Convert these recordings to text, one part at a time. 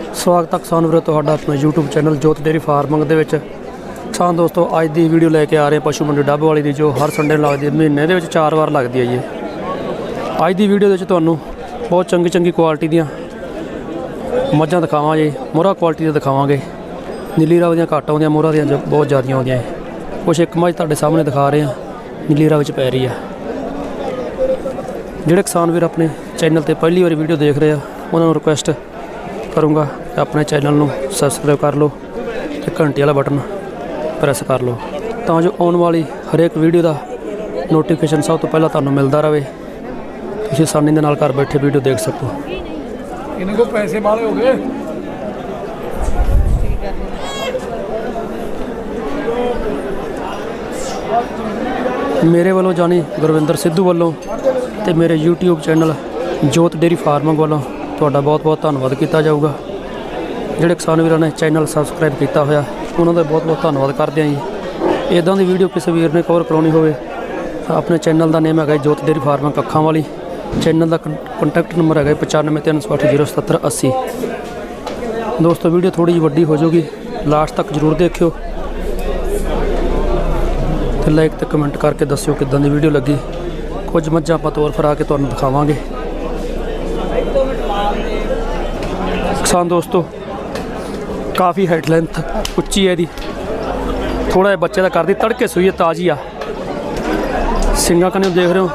ਸਵਾਗਤ ਹੈ ਕਿਸਾਨ ਵੀਰੋ, ਤੁਹਾਡਾ ਆਪਣਾ YouTube channel Jot dairy farming ਦੇ ਵਿੱਚ। ਕਿਸਾਨ ਦੋਸਤੋ, ਅੱਜ ਦੀ ਵੀਡੀਓ ਲੈ ਕੇ ਆ ਰਹੇ ਪਸ਼ੂ ਮੰਡੀ ਡੱਬ ਵਾਲੀ ਦੀ, ਜੋ ਹਰ ਸੰਡੇ ਲੱਗਦੀ ਹੈ, ਮਹੀਨੇ ਦੇ ਵਿੱਚ ਚਾਰ ਵਾਰ ਲੱਗਦੀ ਹੈ ਜੀ ਅੱਜ ਦੀ ਵੀਡੀਓ ਦੇ ਵਿੱਚ ਤੁਹਾਨੂੰ ਬਹੁਤ ਚੰਗੀ ਚੰਗੀ ਕੁਆਲਿਟੀ ਦੀਆਂ ਮੱਝਾਂ ਦਿਖਾਵਾਂਗੇ, ਮੋਹਰਾ ਕੁਆਲਿਟੀ ਦੀਆਂ ਦਿਖਾਵਾਂਗੇ। ਨੀਲੀ ਰਾਵ ਦੀਆਂ ਘੱਟ ਆਉਂਦੀਆਂ, ਮੋਹਰਾ ਦੀਆਂ ਜ- ਬਹੁਤ ਜ਼ਿਆਦਾ ਆਉਂਦੀਆਂ ਹੈ ਕੁਛ ਇੱਕ ਮੱਝ ਤੁਹਾਡੇ ਸਾਹਮਣੇ ਦਿਖਾ ਰਹੇ ਹਾਂ, ਨੀਲੀ ਰਾਵ ਵਿੱਚ ਪੈ ਰਹੀ ਹੈ। ਜਿਹੜੇ ਕਿਸਾਨ ਵੀਰ ਆਪਣੇ ਚੈਨਲ ਤੇ ਪਹਿਲੀ ਵਾਰੀ ਵੀਡੀਓ ਦੇਖ ਰਹੇ ਆ, ਉਹਨਾਂ ਨੂੰ ਰਿਕੁਐਸਟ ਕਰੂੰਗਾ। ਆਪਣੇ ਚੈਨਲ ਨੂੰ ਸਬਸਕ੍ਰਾਈਬ ਕਰ ਲਓ ਤੇ ਘੰਟੀ ਵਾਲਾ ਬਟਨ ਪ੍ਰੈਸ ਕਰ ਲਓ। ਤਾਂ ਜੋ ਆਉਣ ਵਾਲੀ ਹਰੇਕ ਵੀਡੀਓ ਦਾ ਨੋਟੀਫਿਕੇਸ਼ਨ ਸਭ ਤੋਂ ਪਹਿਲਾਂ ਤੁਹਾਨੂੰ ਮਿਲਦਾ ਰਹੇ। ਤੁਸੀਂ ਆਸਾਨੀ ਦੇ ਨਾਲ ਘਰ ਬੈਠੇ ਵੀਡੀਓ ਦੇਖ ਸਕੋ। ਇਹਨਾਂ ਕੋ ਪੈਸੇ ਵਾਲੇ ਹੋ ਗਏ? ਮੇਰੇ ਵੱਲੋਂ ਜਾਨੀ ਗੁਰਵਿੰਦਰ ਸਿੱਧੂ ਵੱਲੋਂ ਤੇ ਮੇਰੇ YouTube channel Jot dairy farming ਵੱਲੋਂ ਤੁਹਾਡਾ ਬਹੁਤ-ਬਹੁਤ ਧੰਨਵਾਦ ਕੀਤਾ ਜਾਊਗਾ। ਜਿਹੜੇ ਕਿਸਾਨ ਵੀਰਾਂ ਨੇ ਚੈਨਲ ਸਬਸਕ੍ਰਾਈਬ ਕੀਤਾ ਹੋਇਆ, ਉਹਨਾਂ ਦਾ ਬਹੁਤ-ਬਹੁਤ ਧੰਨਵਾਦ ਕਰਦੇ ਹਾਂ ਜੀ। ਇਦਾਂ ਦੀ ਵੀਡੀਓ ਕਿਸੇ ਵੀਰ ਨੇ ਕਵਰ ਕਰਾਉਣੀ ਹੋਵੇ, ਤਾਂ ਆਪਣੇ ਚੈਨਲ ਦਾ ਨੇਮ ਹੈਗਾ ਜੋਤ ਡੇਰੀ ਫਾਰਮਿੰਗ ਕੱਖਾਂ ਵਾਲੀ। ਚੈਨਲ ਦਾ ਕੰਟੈਕਟ ਨੰਬਰ ਹੈਗਾ 9538078080 ਦੋਸਤੋ ਵੀਡੀਓ ਥੋੜੀ ਜਿਹੀ ਵੱਡੀ ਹੋ ਜਾਊਗੀ। ਲਾਸਟ ਤੱਕ ਜ਼ਰੂਰ ਦੇਖਿਓ। ਤੇ ਲਾਈਕ ਤੇ ਕਮੈਂਟ ਕਰਕੇ ਦੱਸਿਓ ਕਿੱਦਾਂ ਦੀ ਵੀਡੀਓ ਲੱਗੀ। ਕੁਝ ਮੱਝਾਂ ਆਪਾਂ ਤੋਰ ਫਰਾ ਕੇ ਤੁਹਾਨੂੰ ਦਿਖਾਵਾਂਗੇ। ਕਿਸਾਨ ਦੋਸਤੋ, ਕਾਫੀ ਹਾਈਟ ਲੈਂਥ ਉੱਚੀ ਹੈ ਇਹਦੀ। ਥੋੜਾ ਜਿਹਾ ਬੱਚੇ ਦਾ ਕਰਦੀ, ਤੜਕੇ ਸੂਈ ਹੈ, ਤਾਜ਼ੀ ਆ। ਸਿੰਗਾ ਕਨੇ ਦੇਖ ਰਹੇ ਹੋ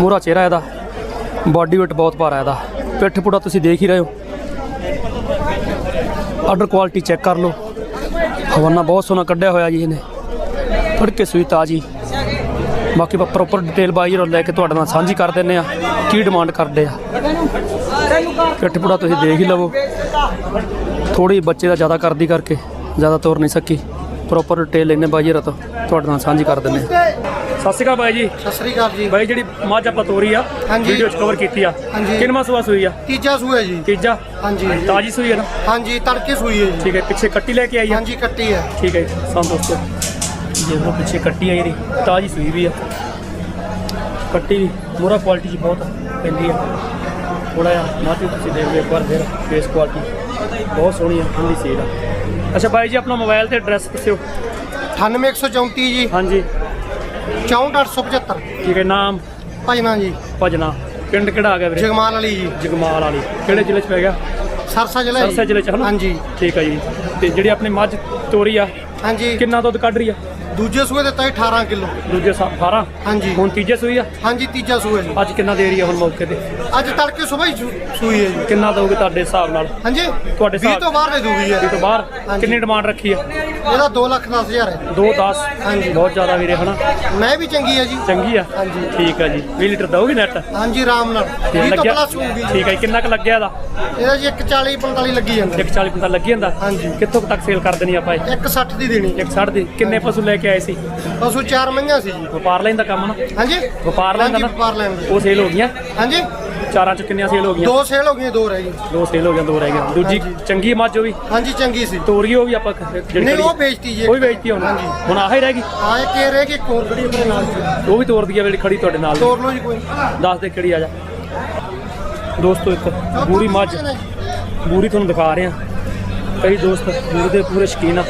ਮੂਰਾ ਚਿਹਰਾ ਇਹਦਾ। ਬਾਡੀ ਵੇਟ ਬਹੁਤ ਭਾਰਾ ਇਹਦਾ। ਪਿੱਠ ਪੁੜਾ ਤੁਸੀਂ ਦੇਖ ਹੀ ਰਹੇ ਹੋ। ਆਰਡਰ ਕੁਆਲਿਟੀ ਚੈੱਕ ਕਰ ਲਓ। ਹਵਾਨਾ ਬਹੁਤ ਸੋਹਣਾ ਕੱਢਿਆ ਹੋਇਆ ਜੀ ਇਹਨੇ। ਤੜਕੇ ਸੂਈ, ਤਾਜੀ। ਬਾਕੀ ਆਪਾਂ ਪ੍ਰੋਪਰ ਡਿਟੇਲ ਬਾਈ ਜਰੋ ਲੈ ਕੇ ਤੁਹਾਡੇ ਨਾਲ ਸਾਂਝੀ ਕਰ ਦਿੰਨੇ ਆ ਕੀ ਡਿਮਾਂਡ ਕਰਦੇ ਆ। ਪਿੱਠ ਪਿੱਠਪੂੜਾ ਤੁਸੀਂ ਦੇਖ ਹੀ ਲਵੋ। ਥੋੜੀ ਬੱਚੇ ਦਾ ਜ਼ਿਆਦਾ ਕਰਦੀ ਕਰਕੇ ਜ਼ਿਆਦਾ ਤੋਰ ਨਹੀਂ ਸਕੀ। ਪ੍ਰੋਪਰ ਡਿਟੇਲ ਲੈਨੇ ਬਾਈ ਜਰੋ ਤੋਂ ਤੁਹਾਡੇ ਨਾਲ ਸਾਂਝੀ ਕਰ ਦਿੰਨੇ ਸਤਿ ਸ਼੍ਰੀ ਅਕਾਲ ਬਾਈ ਜੀ। ਸਤਿ ਸ੍ਰੀ ਅਕਾਲ ਜੀ। ਬਾਈ ਜਿਹੜੀ ਮੱਝ ਆਪਾਂ ਤੋਰੀ ਆ ਹਾਂਜੀ। ਵੀਡੀਓ ਚ ਕਵਰ ਕੀਤੀ ਆ। ਹਾਂਜੀ। ਕਿੰਨਵਾਂ ਸੂਆ ਸੂਈ ਆ? ਤੀਜਾ ਸੂਆ ਜੀ। ਤੀਜਾ? ਹਾਂਜੀ। ਤਾਜੀ ਸੂਈ ਆ ਨਾ? ਹਾਂਜੀ ਤੜਕੇ ਸੂਈ ਹੈ ਜੀ। ਠੀਕ ਹੈ ਪਿੱਛੇ ਕੱਟੀ ਲੈ ਕੇ ਆਈ ਆ? ਹਾਂਜੀ ਕੱਟੀ ਹੈ। ਠੀਕ ਹੈ ਜੀ, ਜੇ ਉਹ ਪਿੱਛੇ ਕੱਟੀ ਆ ਜਿਹੜੀ ਤਾਜੀ ਸੂਈ ਵੀ ਆ। ਕੱਟੀ ਵੀ ਮੋਰਾ ਕੁਆਲਿਟੀ ਚ ਬਹੁਤ ਪੈਂਦੀ ਆ। ਥੋੜਾ ਜਿਹਾ ਮਾਝੀ ਤੁਸੀਂ ਦੇਖ ਲਓ ਇੱਕ ਵਾਰ ਫਿਰ ਫੇਸ ਕੁਆਲਿਟੀ ਬਹੁਤ ਸੋਹਣੀ ਆ ਠੰਡੀ ਸੀਲ ਆ। ਅੱਛਾ ਬਾਈ ਜੀ ਆਪਣਾ ਮੋਬਾਈਲ ਤੇ ਐਡਰੈਸ ਦੱਸਿਓ। 98134 ਜੀ। ਹਾਂਜੀ। 64875 ਠੀਕ ਹੈ ਨਾਮ? ਭਜਨਾ ਜੀ। ਭਜਨਾ। ਪਿੰਡ ਕਿਹੜਾ ਆ ਗਿਆ ਵੀਰੇ? ਜਗਮਾਲ ਵਾਲੀ ਜੀ। ਜਗਮਾਲ ਵਾਲੀ। ਕਿਹੜੇ ਜ਼ਿਲ੍ਹੇ ਚ ਪੈ ਗਿਆ? ਸਰਸਾ ਜ਼ਿਲ੍ਹਾ ਸਰਸਾ ਜ਼ਿਲ੍ਹੇ ਚ ਹਨਾ ਹਾਂਜੀ। ਠੀਕ ਹੈ ਜੀ। ਤੇ ਜਿਹੜੀ ਆਪਣੀ ਮੱਝ ਤੋਰੀ ਆ ਹਾਂਜੀ। ਕਿੰਨਾ ਦੁੱਧ ਕੱਢ ਰਹੀ ਆ? ਦੂਜੇ ਸੂਏ ਦਿੱਤਾ ਜੀ 18 ਕਿਲੋ। ਦੂਜੇ ਸਾ 12 ਹਾਂਜੀ। ਹੁਣ ਤੀਜੇ ਸੂਈ ਆ? ਹਾਂਜੀ ਤੀਜਾ ਜੀ। ਅੱਜ ਕਿੰਨਾ ਦੇ ਰਹੀ ਆ ਹੁਣ ਮੌਕੇ ਤੇ? ਅੱਜ ਤੜਕੇ ਸਵੇਰ ਹੀ ਸੂ- ਸੂਈ ਹੈ ਜੀ। ਕਿੰਨਾ ਦੋਗੇ ਤੁਹਾਡੇ ਹਿਸਾਬ ਨਾਲ? ਹਾਂਜੀ ਤੁਹਾਡੇ 20 ਤੋਂ ਬਾਹਰ ਦੇ ਦੂਗੀ ਇਹ ਹੈ ਤੋਂ ਬਾਹਰ? ਹਾਂਜੀ। ਕਿੰਨੀ ਡਿਮਾਂਡ ਰੱਖੀ ਆ? ਇਹਦਾ 2 ਲੱਖ 10 ਹਜ਼ਾਰ ਹੈ। 2 10 ਹਾਂਜੀ। ਬਹੁਤ ਜ਼ਿਆਦਾ ਵੀਰੇ ਹਨਾ? ਮੈਂ ਵੀ ਚੰਗੀ ਹੈ ਜੀ। ਚੰਗੀ ਆ? ਹਾਂਜੀ। ਠੀਕ ਆ ਜੀ। 20 ਲੀਟਰ ਦਊਗੀ ਨੈਟ ਹਾਂਜੀ ਆਰਾਮ ਨਾਲ। 20 ਤੋਂ ਪਲੱਸ ਹੋਊਗੀ ਠੀਕ ਆ ਕਿੰਨਾ ਕੁ ਲੱਗਿਆ ਇਹਦਾ? ਇਹਦਾ ਜੀ 140 45 ਲੱਗੀ ਜਾਂਦਾ। 140 45 ਲੱਗੀ ਜਾਂਦਾ? ਹਾਂਜੀ। ਕਿੱਥੋਂ ਤੱਕ ਸੇਲ ਕਰ ਦੇਣੀ ਆਪਾਂ ਇਹ? 160 ਦੀ ਦੇਣੀ। 160 ਦੀ। ਕਿੰਨੇ ਪਸ਼ੂ ਲੈ ਕੇ ਆਏ ਸੀ? ਪਸ਼ੂ ਚਾਰ ਮਹੀਆਂ ਸੀ ਜੀ। ਵਪਾਰ ਲੈਣ ਦਾ ਕੰਮ ਨਾ? ਹਾਂਜੀ। ਵਪਾਰ ਲੈਣ ਦਾ ਵਪਾਰ ਲੈਣ ਉਹ ਸੇਲ ਹੋ ਗਈਆਂ? ਹਾਂਜੀ। ਚਾਰਾਂ ਚ ਕਿੰਨੀਆਂ ਸੇਲ ਹੋ ਗਈਆਂ? ਦੋ ਸੇਲ ਹੋ ਗਈਆਂ ਦੋ ਰਹਿ ਗਈਆਂ। ਦੋ ਸੇਲ ਹੋ ਗਈਆਂ ਦੋ ਰਹਿ ਗਈਆਂ। ਦੂਜੀ ਚੰਗੀ ਮੱਝ ਉਹ ਵੀ? ਹਾਂਜੀ ਚੰਗੀ ਸੀ। ਤੋਰੀ ਉਹ ਵੀ ਆਪਾਂ ਜਿਹੜੀ ਨਹੀਂ ਉਹ ਵੇਚਤੀ ਜੀ ਉਹ ਵੀ ਵੇਚਤੀ ਹੁਣ? ਹਾਂਜੀ। ਹੁਣ ਆਹੀ ਰਹਿ ਗਈ? ਹਾਂ ਇਹ ਕਹਿ ਰਹੇ ਕਿ ਇੱਕ ਹੋਰ ਖੜੀ ਆਪਣੇ ਨਾਲ। ਉਹ ਵੀ ਤੋਰ ਦਈਏ ਜਿਹੜੀ ਖੜੀ ਤੁਹਾਡੇ ਨਾਲ ਤੋਰ ਲਓ ਜੀ ਕੋਈ। ਦੱਸ ਦੇ ਕਿਹੜੀ ਆ ਜਾ। ਦੋਸਤੋ ਇੱਕ ਬੂਰੀ ਮੱਝ। ਬੂਰੀ ਤੁਹਾਨੂੰ ਦਿਖਾ ਰਹੇ ਆ ਕਈ ਦੋਸਤ ਬੂਰੀ ਦੇ ਪੂਰੇ ਸ਼ਕੀਨ ਆ।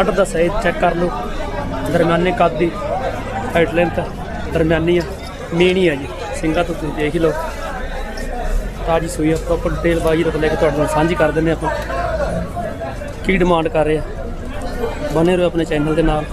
ਅੱਡ ਦਾ ਸਾਈਜ਼ ਚੈੱਕ ਕਰ ਲਓ। ਦਰਮਿਆਨੇ ਕੱਦ ਦੀ ਹਾਈਟ ਲੈਂਥ ਦਰਮਿਆਨੀ ਆ ਮੇਨੀ ਆ ਜੀ। ਸਿੰਗਾ ਤੋਂ ਤੁਸੀਂ ਦੇਖ ਹੀ ਲਓ। ਤਾਜੀ ਸੂਈ ਆ ਪ੍ਰੋਪਰ ਡਿਟੇਲ ਬਾਜੀ ਰਖ ਲੈ ਕੇ ਤੁਹਾਡੇ ਨਾਲ ਸਾਂਝੀ ਕਰ ਦਿੰਦੇ ਆਪਾਂ। ਕੀ ਡਿਮਾਂਡ ਕਰ ਰਹੇ ਆ? ਬਨੇ ਰਹੋ ਆਪਣੇ ਚੈਨਲ ਦੇ ਨਾਲ।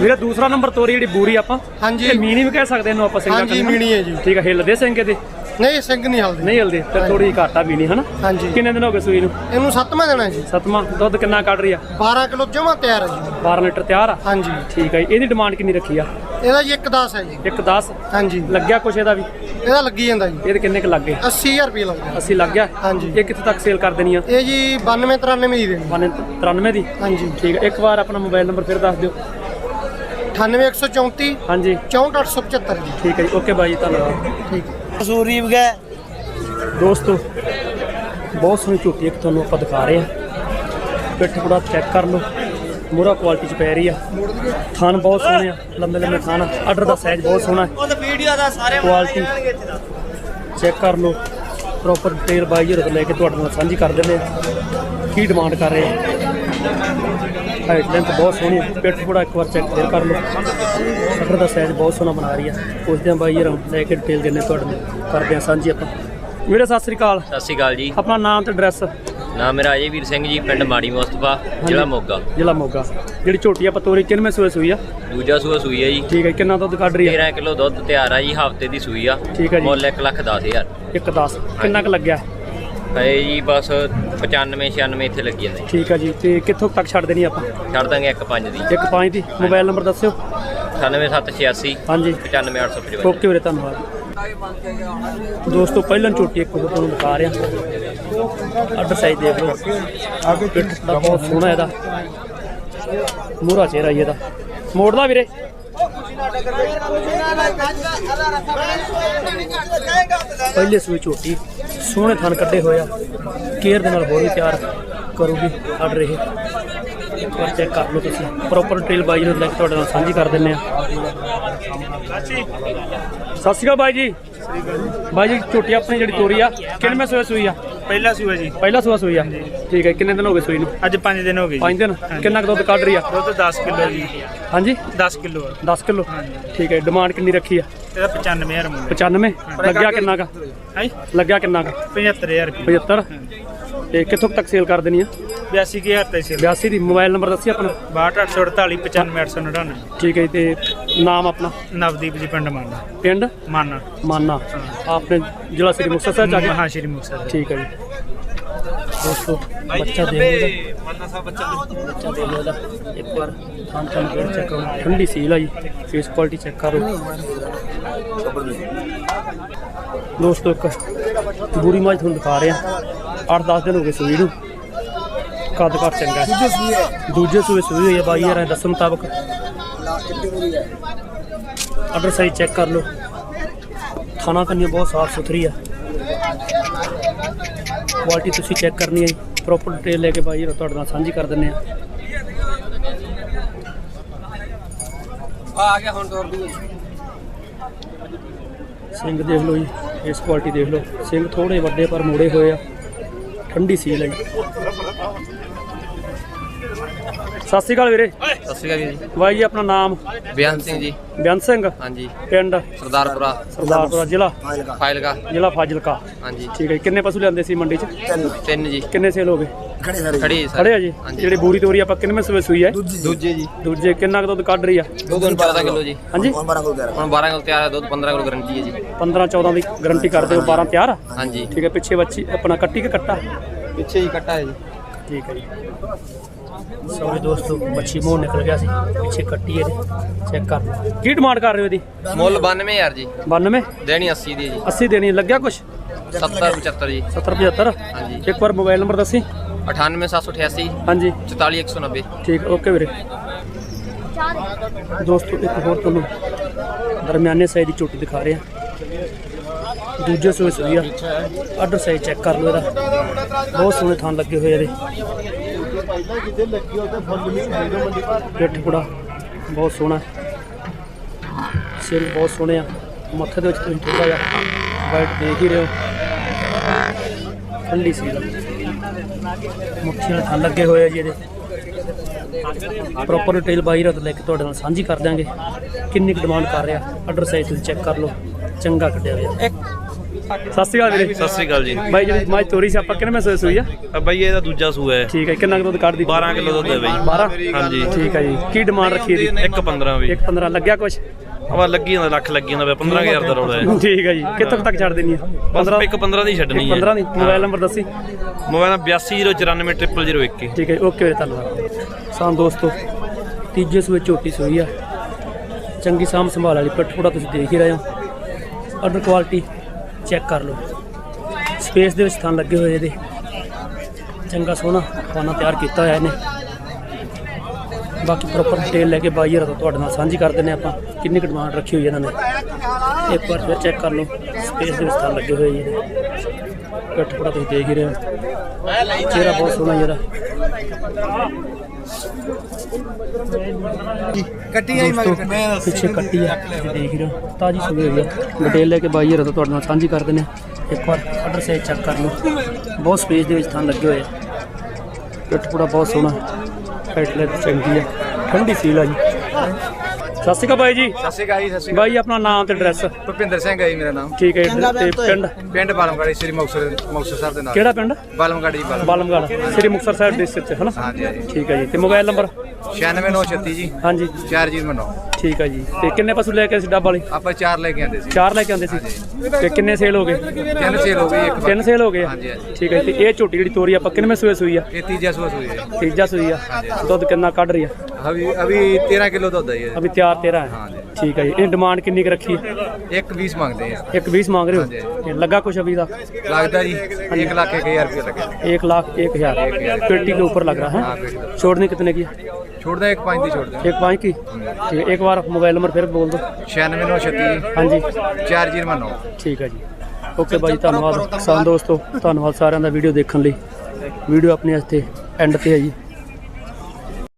ਵੀਰੇ ਦੂਸਰਾ ਨੰਬਰ ਤੋਰੀ ਜਿਹੜੀ ਬੂਰੀ ਆਪਾਂ ਹਾਂਜੀ। ਇਹ ਮੀਨੀ ਵੀ ਕਹਿ ਸਕਦੇ ਇਹਨੂੰ ਆਪਾਂ ਸਿੰਘਾ ਹਾਂਜੀ, ਮੀਣੀ ਹੈ ਜੀ। ਠੀਕ ਹੈ ਹਿੱਲਦੇ ਸਿੰਘ ਦੇ ਨਹੀਂ ਸਿੰਘ ਨਹੀਂ ਹਲਦੀ। ਨਹੀਂ ਹਿੱਲਦੇ ਤੇ ਥੋੜੀ ਘਾਟਾ ਵੀ ਨਹੀਂ ਹਨਾ? ਹਾਂਜੀ। ਕਿੰਨੇ ਦਿਨ ਹੋ ਗਏ ਸੂਈ ਨੂੰ? ਇਹਨੂੰ ਸੱਤਵਾਂ ਦੇਣਾ ਜੀ। ਸਤਵਾਂ ਦੁੱਧ ਕਿੰਨਾ ਕੱਢ ਰਹੀ ਆ? 12 ਕਿਲੋ ਜਮਾ ਤਿਆਰ ਹੈ ਜੀ। 12 ਲੀਟਰ ਤਿਆਰ ਆ? ਹਾਂਜੀ। ਠੀਕ ਹੈ। ਇਹਦੀ ਡਿਮਾਂਡ ਕਿੰਨੀ ਰੱਖੀ ਆ? ਇਹਦਾ ਜੀ 110 ਹੈ ਜੀ। ਇੱਕ 10 ਹਾਂਜੀ। ਲੱਗਿਆ ਕੁਛ ਇਹਦਾ ਵੀ? ਇਹਦਾ ਲੱਗੀ ਜਾਂਦਾ ਜੀ। ਇਹਦੇ ਕਿੰਨੇ ਕ ਲੱਗੇ 80000 ਰੁਪਏ ਲੱਗਦਾ 80 ਲੱਗ ਗਿਆ? ਹਾਂਜੀ। ਇਹ ਕਿੱਥੇ ਤੱਕ ਸੇਲ ਕਰ ਦੇਣੀ ਆ? ਇਹ ਜੀ 92 93 ਦੀ ਦੇਣੀ। 93 ਦੀ? ਹਾਂਜੀ। ਠੀਕ ਹੈ ਇੱਕ ਵਾਰ ਆਪਣਾ ਮੋਬਾਈਲ ਨੰਬਰ ਫਿਰ ਦੱਸ ਦਿਓ। 98134 ਹਾਂਜੀ। 64875 ਜੀ। ਠੀਕ ਹੈ ਜੀ। ਓਕੇ ਬਾਈ ਧੰਨਵਾਦ। ਠੀਕ ਹੈ ਸੂਰੀ ਵਗੈ। ਦੋਸਤੋ ਬਹੁਤ ਸੋਹਣੀ ਝੋਟੀ ਇੱਕ ਤੁਹਾਨੂੰ ਆਪਾਂ ਦਿਖਾ ਰਹੇ ਆ। ਪਿੱਠ ਪੂੜਾ ਚੈੱਕ ਕਰ ਲਓ। ਮੋਰਾ ਕੁਆਲਿਟੀ ਚ ਪੈ ਰਹੀ ਆ। ਥਣ ਬਹੁਤ ਸੋਹਣੇ ਆ ਲੰਬੇ ਲੰਬੇ ਥਣ ਆਰਡਰ ਦਾ ਸਾਈਜ਼ ਬਹੁਤ ਸੋਹਣਾ ਹੈ। ਉਹ ਵੀਡੀਓ ਦਾ ਸਾਰੇ ਦਾ ਚੈੱਕ ਕਰ ਲਓ। ਪ੍ਰੋਪਰ ਡਿਟੇਲ ਬਾਈ ਜੀ ਤੋਂ ਲੈ ਕੇ ਤੁਹਾਡੇ ਨਾਲ ਸਾਂਝੀ ਕਰ ਦਿੰਦੇ ਹਾਂ। ਕੀ ਡਿਮਾਂਡ ਕਰ ਰਹੇ ਆ। ਹਾਈਟ ਲੈਂਥ ਬਹੁਤ ਸੋਹਣੀ ਹੈ ਪਿੱਠ ਥੋੜਾ ਇੱਕ ਵਾਰ ਚੈੱਕ ਫੇਰ ਕਰ ਲਓ। ਸ਼ਟਰ ਦਾ ਸਾਈਜ਼ ਬਹੁਤ ਸੋਹਣਾ ਬਣਾ ਰਹੀ ਆ। ਪੁੱਛਦੇ ਹਾਂ ਬਾਈ ਜੀ ਲੈ ਕੇ ਡਿਟੇਲ ਦਿੰਦੇ ਤੁਹਾਡੇ ਨਾਲ। ਕਰਦੇ ਹਾਂ ਸਾਂਝੀ ਆਪਾਂ। ਵੀਰੇ ਸਤਿ ਸ੍ਰੀ ਅਕਾਲ। ਸਤਿ ਸ਼੍ਰੀ ਅਕਾਲ ਜੀ। ਆਪਣਾ ਨਾਮ ਤੇ ਐਡਰੈਸ ਨਾਮ ਮੇਰਾ ਅਜੇਵੀਰ ਸਿੰਘ ਜੀ ਪਿੰਡ ਮਾੜੀ ਮੁਸਤਫਾ ਜ਼ਿਲ੍ਹਾ ਮੋਗਾ। ਜ਼ਿਲ੍ਹਾ ਮੋਗਾ। ਜਿਹੜੀ ਝੋਟੀ ਆਪਾਂ ਤੋਰੀ ਕਿੰਨਵੇਂ ਸੂਏ ਸੂਈ ਆ? ਦੂਜਾ ਸੂਆ ਸੂਈ ਹੈ ਜੀ। ਠੀਕ ਹੈ ਕਿੰਨਾ ਦੁੱਧ ਕੱਢ ਰਹੀ ਆ? 13 ਕਿਲੋ ਦੁੱਧ ਤਿਆਰ ਆ ਜੀ ਹਫ਼ਤੇ ਦੀ ਸੂਈ ਆ। ਠੀਕ ਹੈ ਜੀ। ਮੁੱਲ 1 ਲੱਖ 10 ਹਜ਼ਾਰ। ਇੱਕ 10 ਕਿੰਨਾ ਕੁ ਲੱਗਿਆ? ਹੈ ਜੀ ਬਸ 95 96 ਇੱਥੇ ਲੱਗੀ ਜਾਂਦੇ। ਠੀਕ ਆ ਜੀ ਤੇ ਕਿੱਥੋਂ ਤੱਕ ਛੱਡ ਦੇਣੀ ਆਪਾਂ? ਛੱਡ ਦਾਂਗੇ 1 5 ਦੀ। ਇੱਕ ਪੰਜ ਦੀ। ਮੋਬਾਈਲ ਨੰਬਰ ਦੱਸਿਓ। 98786 ਹਾਂਜੀ। 95855 ਓਕੇ ਵੀਰੇ ਧੰਨਵਾਦ। ਦੋਸਤੋ, ਪਹਿਲਾਂ ਚੋਟੀ ਇੱਕ ਹੋਰ ਤੁਹਾਨੂੰ ਦਿਖਾ ਰਿਹਾ। ਅੱਡ ਸਾਈਜ਼ ਦੇਖ ਲਓ। ਪਿੱਠ ਦਾ ਬਹੁਤ ਸੋਹਣਾ ਇਹਦਾ। ਮੂਰਾ ਚਿਹਰਾ ਜੀ ਇਹਦਾ। ਮੋੜਦਾ ਵੀਰੇ। ਪਹਿਲੇ ਸੂਈ ਝੋਟੀ, ਸੋਹਣੇ ਥਣ ਕੱਢੇ ਹੋਇਆ ਕੇਅਰ ਦੇ ਨਾਲ ਹੋਰ ਵੀ ਤਿਆਰ ਕਰੂਗੀ ਅੱਡ ਰਹੇ। ਇੱਕ ਵਾਰ ਚੈੱਕ ਕਰ ਲਓ ਤੁਸੀਂ। ਪ੍ਰੋਪਰ ਡਿਟੇਲ ਬਾਈ ਨੂੰ ਲੈ ਕੇ ਤੁਹਾਡੇ ਨਾਲ ਸਾਂਝੀ ਕਰ ਦਿੰਨੇ ਆ। ਸਤਿ ਸ਼੍ਰੀ ਅਕਾਲ ਬਾਈ ਜੀ। ਬਾਈ ਜੀ ਝੋਟੀ ਆਪਣੀ ਜਿਹੜੀ ਤੋਰੀ ਆ ਕਿੰਨੇ ਸੂਏ ਸੂਈ ਆ? ਪਹਿਲਾ ਸੂਆ ਜੀ। ਪਹਿਲਾ ਸੂਆ ਸੂਈ ਆ। ਠੀਕ ਹੈ ਕਿੰਨੇ ਦਿਨ ਹੋ ਗਏ ਸੂਈ ਨੂੰ? ਅੱਜ 5 ਦਿਨ ਹੋ ਗਏ ਜੀ। ਪੰਜ ਦਿਨ। ਕਿੰਨਾ ਕੁ ਦੁੱਧ ਕੱਢ ਰਹੀ ਆ? ਦੁੱਧ 10 ਕਿਲੋ ਜੀ। ਹਾਂਜੀ? 10 ਕਿਲੋ ਆ। 10 ਕਿਲੋ। ਠੀਕ ਹੈ ਡਿਮਾਂਡ ਕਿੰਨੀ ਰੱਖੀ ਆ? ਇਹਦਾ 95000 ਮੁੰਡਾ 95 ਲੱਗਿਆ ਕਿੰਨਾ ਕਾ? ਹੈ? ਲੱਗਿਆ ਕਿੰਨਾ ਕਾ? 75000 ਰੁਪਏ। 75 ਤੇ ਕਿੱਥੋਂ ਤੱਕ ਸੇਲ ਕਰ ਦੇਣੀ ਆ? 82000 ਤੇ ਸੀ 82 ਦੀ ਮੋਬਾਈਲ ਨੰਬਰ ਦੱਸੀ ਆਪਣਾ 62848 95899 ਠੀਕ ਹੈ ਤੇ ਨਾਮ ਆਪਣਾ? ਨਵਦੀਪ ਜੀ ਪਿੰਡ ਮਾਨਾ। ਪਿੰਡ? ਮਾਨਾ। ਮਾਨਾ। ਆਪਣੇ ਜ਼ਿਲ੍ਹਾ ਸ੍ਰੀ ਮੁਕਤਸਰ ਸਾਹਿਬ ਜਾ ਕੇ? ਹਾਂ ਸ਼੍ਰੀ ਮੁਕਤਸਰ। ਠੀਕ ਹੈ ਜੀ। ਦੋਸਤੋ ਬੱਚਾ ਲਓ। ਮਾਨਾ ਸਾਹਿਬ ਬੱਚਾ ਬੱਚਾ ਦੇਖ ਲਓ ਇੱਕ ਵਾਰ ਥਾਂ ਥਾਂ ਫੇਰ ਚੈੱਕ ਕਰੋ। ਠੰਡੀ ਸੀਲ ਆ ਜੀ। ਫੇਸ ਕੁਆਲਿਟੀ ਚੈੱਕ ਕਰੋ। ਦੋਸਤੋ ਇੱਕ ਬੂਰੀ ਮਾਝ ਤੁਹਾਨੂੰ ਦਿਖਾ ਰਹੇ। ਆ 8-10 ਦਿਨ ਹੋ ਗਏ ਸੂਈ ਨੂੰ। ਕੱਦ ਘੱਟ ਚੰਗਾ ਦੂਜੇ ਸੂਏ ਸੂਈ ਹੋਈ ਹੈ ਬਾਈ ਯਾਰਾਂ ਦੇ ਦੱਸਣ ਮੁਤਾਬਕ। ਆਰਡਰ ਸਾਈਜ਼ ਚੈੱਕ ਕਰ ਲਓ। ਖਾਣਾ ਕੰਨੀ ਬਹੁਤ ਸਾਫ਼ ਸੁਥਰੀ ਆ। ਕੁਆਲਿਟੀ ਤੁਸੀਂ ਚੈੱਕ ਕਰਨੀ ਹੈ ਪ੍ਰੋਪਰ ਡਿਟੇਲ ਲੈ ਕੇ ਬਾਈ ਯਾਰ ਤੁਹਾਡੇ ਨਾਲ ਸਾਂਝੀ ਕਰ ਦਿੰਨੇ ਆ ਸਿੰਘ ਦੇਖ ਲਓ ਜੀ ਇਸ ਕੁਆਲਿਟੀ ਦੇਖ ਲਓ। ਸਿੰਘ ਥੋੜੇ ਵੱਡੇ ਪਰ ਮੋੜੇ ਹੋਏ ਆ। ਠੰਡੀ ਸੀਲ ਹੈ ਸਤਿ ਸ਼੍ਰੀ ਅਕਾਲ ਵੀਰੇ। ਸਤਿ ਸ਼੍ਰੀ ਅਕਾਲ ਜੀ। ਬਾਈ ਜੀ ਆਪਣਾ ਨਾਮ? ਬਿਆਨ ਸਿੰਘ ਜੀ। ਬਿਆਨ ਸਿੰਘ? ਹਾਂਜੀ। ਪਿੰਡ? ਸਰਦਾਰਪੁਰਾ। ਸਰਦਾਰਪੁਰਾ ਜ਼ਿਲ੍ਹਾ? ਫਾਇਲਗਾ ਜ਼ਿਲ੍ਹਾ ਫਾਜ਼ਿਲਕਾ। ਹਾਂਜੀ। ਠੀਕ ਹੈ ਜੀ। ਕਿੰਨੇ ਪਸ਼ੂ ਲਿਆਂਦੇ ਸੀ ਮੰਡੀ 'ਚ? ਤਿੰਨ। ਜੀ। ਕਿੰਨੇ ਸੇਲ ਹੋ ਗਏ? ਖੜੀ ਸਰ ਖੜੇ ਆ ਜੀ। ਹਾਂਜੀ। ਜਿਹੜੇ ਬੂਰੀ ਤੋਰੀ ਆਪਾਂ ਕਿੰਨੇ ਸਵੇ ਸੂਈ ਹੈ? ਦੂਜੇ ਜੀ। ਦੂਜੇ ਕਿੰਨਾ ਕੁ ਦੁੱਧ ਕੱਢ ਰਹੀ ਆ? ਦੁੱਧ ਹੁਣ 14 ਕਿਲੋ ਜੀ। ਹਾਂਜੀ। ਹੁਣ 12 ਕਿਲੋ ਤਿਆਰ ਹੈ ਦੁੱਧ 15 ਕਿਲੋ ਗਰੰਟੀ ਹੈ ਜੀ। 15 14 ਦੀ ਗਾਰੰਟੀ ਕਰਦੇ ਹੋ 12 ਤਿਆਰ ਆ? ਹਾਂਜੀ। ਠੀਕ ਹੈ ਪਿੱਛੇ ਬੱਚੀ ਆਪਣਾ ਕੱਟੀ ਕਿ ਕੱਟਾ? ਪਿੱਛੇ ਹੀ ਕੱਟਾ ਹੈ ਜੀ। ਠੀਕ ਹੈ ਜੀ। ਸੌਰੀ ਦੋਸਤੋ ਬੱਚੀ ਮੂੰਹ ਨਿਕਲ ਗਿਆ ਸੀ। ਪਿੱਛੇ ਕੱਟੀ ਇਹਦੇ ਚੈੱਕ ਕਰ ਲਓ। ਕੀ ਡਿਮਾਂਡ ਕਰ ਰਹੇ ਹੋ ਇਹਦੀ? ਮੁੱਲ 92000 ਜੀ। 92 ਦੇਣੀ 80 ਦੀ ਜੀ। 80 ਦੇਣੀ ਲੱਗਿਆ ਕੁਛ? 70 75 ਜੀ। 70 75 ਹਾਂਜੀ। ਇੱਕ ਵਾਰ ਮੋਬਾਈਲ ਨੰਬਰ ਦੱਸੀ। 98788 ਹਾਂਜੀ। 44190 ਠੀਕ ਓਕੇ ਵੀਰੇ। ਦੋਸਤੋ ਇੱਕ ਹੋਰ ਤੁਹਾਨੂੰ ਦਰਮਿਆਨੇ ਸਾਈਜ਼ ਦੀ ਚੋਟੀ ਦਿਖਾ ਰਹੇ। ਆ ਦੂਜੇ ਸੂਏ ਸੂਈ ਆ ਆਰਡਰ ਸਾਈਜ਼ ਚੈੱਕ ਕਰ ਲਓ ਇਹਦਾ। ਬਹੁਤ ਸੋਹਣੇ ਥਾਂ ਲੱਗੇ ਹੋਏ ਇਹਦੇ। ਪਿੱਠ ਪੁੜਾ ਬਹੁਤ ਸੋਹਣਾ। ਸਿਰ ਬਹੁਤ ਸੋਹਣੇ ਆ। ਮੱਥੇ ਦੇ ਵਿੱਚ ਤੁਸੀਂ ਥੋੜਾ ਜਿਹਾ ਵਾਈਟ ਦੇਖ ਹੀ ਰਹੇ ਹੋ। ਠੰਡੀ ਸੀ। ਮੁੱਠੀ ਨਾਲ ਥਾਂ ਲੱਗੇ ਹੋਏ ਆ ਜੀ ਇਹਦੇ। ਪ੍ਰੋਪਰ ਡਿਟੇਲ ਬਾਈ ਰਾਤ ਲੈ ਕੇ ਤੁਹਾਡੇ ਨਾਲ ਸਾਂਝੀ ਕਰ ਦਿਆਂਗੇ। ਕਿੰਨੀ ਕੁ ਡਿਮਾਂਡ ਕਰ ਰਿਹਾ। ਆਰਡਰ ਸਾਈਜ਼ ਤੁਸੀਂ ਚੈੱਕ ਕਰ ਲਓ। ਚੰਗਾ ਕੱਢਿਆ ਹੋਇਆ। ਸਤਿ ਸ਼੍ਰੀ ਅਕਾਲ ਵੀਰੇ। ਸਤਿ ਸ੍ਰੀ ਅਕਾਲ ਜੀ। ਬਾਈ ਜਿਹੜੀ ਮਾਝ ਤੋਰੀ ਸੀ ਆਪਾਂ ਕਿੰਨੇ ਮੈਸੇਜ ਸੂਈ ਆ? ਬਾਈ ਇਹਦਾ ਦੂਜਾ ਸੂਆ ਹੈ। ਠੀਕ ਹੈ ਕਿੰਨਾ ਕੁ ਦੁੱਧ ਕੱਢਦੀ? 12 ਕਿਲੋ ਦੁੱਧ ਹੈ ਬਾਈ। 12 ਹਾਂਜੀ। ਠੀਕ ਹੈ ਜੀ। ਕੀ ਡਿਮਾਂਡ ਰੱਖੀ ਇਹਦੀ? ਇੱਕ 15 ਵੀ। 1 15 ਲੱਗਿਆ ਕੁਛ? ਆਵਾ ਲੱਗੀ ਜਾਂਦਾ ਲੱਖ ਲੱਗੀ ਜਾਂਦਾ 15000 ਦਾ ਰੌਲਾ ਹੈ। ਠੀਕ ਹੈ ਜੀ। ਕਿੱਥੋਂ ਤੱਕ ਛੱਡ ਦੇਣੀ ਆ? ਬਸ ਇੱਕ 15 ਦੀ ਛੱਡਣੀ ਹੈ। 15 ਦੀ। ਮੋਬਾਈਲ ਨੰਬਰ ਦੱਸੀ? ਮੋਬਾਈਲ 8209400021 ਠੀਕ ਹੈ ਓਕੇ ਵੀਰੇ ਧੰਨਵਾਦ। ਸਾਂ ਦੋਸਤੋ ਤੀਜੇ ਸੂਏ ਝੋਟੀ ਸੂਈ ਆ। ਚੰਗੀ ਸਾਂਭ ਸੰਭਾਲ ਵਾਲੀ ਪਿੱਠ ਥੋੜਾ ਤੁਸੀਂ ਦੇਖ ਹੀ ਰਹੇ ਹੋ। ਆਰਡਰ ਕੁਆਲਿਟੀ ਚੈੱਕ ਕਰ ਲਓ। ਸਪੇਸ ਦੇ ਵਿੱਚ ਥਾਂ ਲੱਗੇ ਹੋਏ ਇਹਦੇ। ਚੰਗਾ ਸੋਹਣਾ ਖਾਣਾ ਤਿਆਰ ਕੀਤਾ ਹੋਇਆ ਇਹਨੇ। ਬਾਕੀ ਪ੍ਰੋਪਰ ਡਿਟੇਲ ਲੈ ਕੇ ਬਾਈ ਹਜ਼ਾਰ ਤੁਹਾਡੇ ਨਾਲ ਸਾਂਝੀ ਕਰ ਦਿੰਦੇ ਆਪਾਂ ਕਿੰਨੀ ਕੁ ਡਿਮਾਂਡ ਰੱਖੀ ਹੋਈ ਇਹਨਾਂ ਨੇ। ਇੱਕ ਵਾਰ ਫਿਰ ਚੈੱਕ ਕਰ ਲਓ। ਸਪੇਸ ਦੇ ਵਿੱਚ ਥਾਂ ਲੱਗੇ ਹੋਏ ਜੀ। ਇਹਦੇ ਪਿੱਠ ਥੋੜਾ ਤੁਸੀਂ ਦੇਖ ਹੀ ਰਹੇ ਹੋ। ਚਿਹਰਾ ਬਹੁਤ ਸੋਹਣਾ ਜਿਹੜਾ ਕੱਟੀ ਆਈ ਪਿੱਛੇ ਕੱਟੀ ਆ ਤੁਸੀਂ ਦੇਖ ਰਹੇ ਹੋ। ਤਾਜੀ ਸੁਣੀ ਹੋਈ ਆ। ਡਿਟੇਲ ਲੈ ਕੇ ਬਾਈ ਹਜ਼ਾਰ ਤੋਂ ਤੁਹਾਡੇ ਨਾਲ ਸਾਂਝੀ ਕਰ ਦਿੰਦੇ ਆ ਇੱਕ ਵਾਰ ਆਰਡਰ ਸੇ ਚੈੱਕ ਕਰ ਲਓ। ਬਹੁਤ ਸਪੇਸ ਦੇ ਵਿੱਚ ਥਾਂ ਲੱਗੇ ਹੋਏ ਆ। ਪਿੱਠ ਪੂੜਾ ਬਹੁਤ ਸੋਹਣਾ। ਪੈਟਲੇ ਚੰਗੀ ਆ। ਠੰਡੀ ਸੀਲ ਆ ਜੀ। ਸਤਿ ਸ਼੍ਰੀ ਅਕਾਲ ਬਾਈ ਜੀ। ਸਤਿ ਸ਼੍ਰੀ ਅਕਾਲ ਜੀ ਸਤਿ ਸ਼੍ਰੀ ਬਾਈ ਆਪਣਾ ਨਾਮ ਤੇ ਐਡਰੈਸ ਭੁਪਿੰਦਰ ਸਿੰਘ ਹੈ ਜੀ ਮੇਰਾ ਨਾਮ। ਠੀਕ ਹੈ ਜੀ, ਤੇ ਪਿੰਡ? ਪਿੰਡ ਬਾਲਮਗਾੜੀ ਸ੍ਰੀ ਮੁਕਤਸਰ ਮੁਕਤਸਰ ਸਾਹਿਬ ਦੇ ਨਾਲ। ਕਿਹੜਾ ਪਿੰਡ? ਬਾਲਮਗਾੜੀ ਜੀ ਬਾਲਮ ਬਾਲਮਗੜ ਸ੍ਰੀ ਮੁਕਤਸਰ ਸਾਹਿਬ ਡਿਸਟ੍ਰਿਕਟ ਚ ਹਨਾ? ਹਾਂਜੀ ਹਾਂਜੀ। ਠੀਕ ਹੈ ਜੀ ਤੇ ਮੋਬਾਈਲ ਨੰਬਰ? 96936 ਜੀ। ਹਾਂਜੀ। 4009 ਠੀਕ ਹੈ ਜੀ ਤੇ ਕਿੰਨੇ ਪਸ਼ੂ ਲੈ ਕੇ ਆਏ ਸੀ ਡੱਬ ਵਾਲੀ? ਆਪਾਂ ਚਾਰ ਲੈ ਕੇ ਆਂਦੇ ਸੀ। ਚਾਰ ਲੈ ਕੇ ਆਉਂਦੇ ਸੀ? ਤੇ ਕਿੰਨੇ ਸੇਲ ਹੋ ਗਏ? ਤਿੰਨ ਸੇਲ ਹੋ ਗਈ ਇੱਕ ਤਿੰਨ ਸੇਲ ਹੋ ਗਏ ਆ? ਹਾਂਜੀ, ਹਾਂਜੀ। ਠੀਕ ਹੈ ਤੇ ਇਹ ਝੋਟੀ ਜਿਹੜੀ ਤੋਰੀ ਆਪਾਂ ਕਿੰਨੇ ਸੂਏ ਸੂਈ ਆ? ਇਹ ਤੀਜਾ ਸੂਆ ਸੂਈ ਹੈ ਤੀਜਾ ਸੂਈ ਆ। ਦੁੱਧ ਕਿੰਨਾ ਕੱਢ ਰਹੀ ਆ? ਅਭੀ ਅਭੀ 13 ਕਿਲੋ ਦੁੱਧ ਹੈ ਜੀ ਅਭੀ ਤਿਆਰ ਤੇਰਾ ਹੈ ਹਾਂਜੀ। ਠੀਕ ਹੈ ਜੀ ਇਹ ਡਿਮਾਂਡ ਕਿੰਨੀ ਕੁ ਰੱਖੀ ਹੈ ਇੱਕ 20 ਮੰਗਦੇ ਆ ਇੱਕ 20 ਮੰਗ ਰਹੇ ਹਾਂਜੀ। ਹੋ ਤੇ ਲੱਗਾ ਕੁਛ ਅਭੀ ਦਾ ਲੱਗਦਾ जी एक लाख एक हजार रुपये लगे 1 लाख एक हजार पेटी के ऊपर लग रहा हाँ, है पेटी। छोड़ने कितने की छोड़ दें एक पाँच दी छोड़ दें एक पाँच की ठीक है एक बार मोबाइल नंबर फिर बोल दो छियानवे नौ छत्तीस हाँ जी ਚਾਰ ਜੀਰੋ ਨੌ ਠੀਕ ਹੈ ਜੀ ਓਕੇ ਬਾਈ ਧੰਨਵਾਦ ਕਿਸਾਨ ਦੋਸਤੋ ਧੰਨਵਾਦ ਸਾਰਿਆਂ ਦਾ ਵੀਡੀਓ ਦੇਖਣ ਲਈ ਵੀਡੀਓ ਆਪਣੇ ਇੱਥੇ ਐਂਡ ਤੇ ਹੈ ਜੀ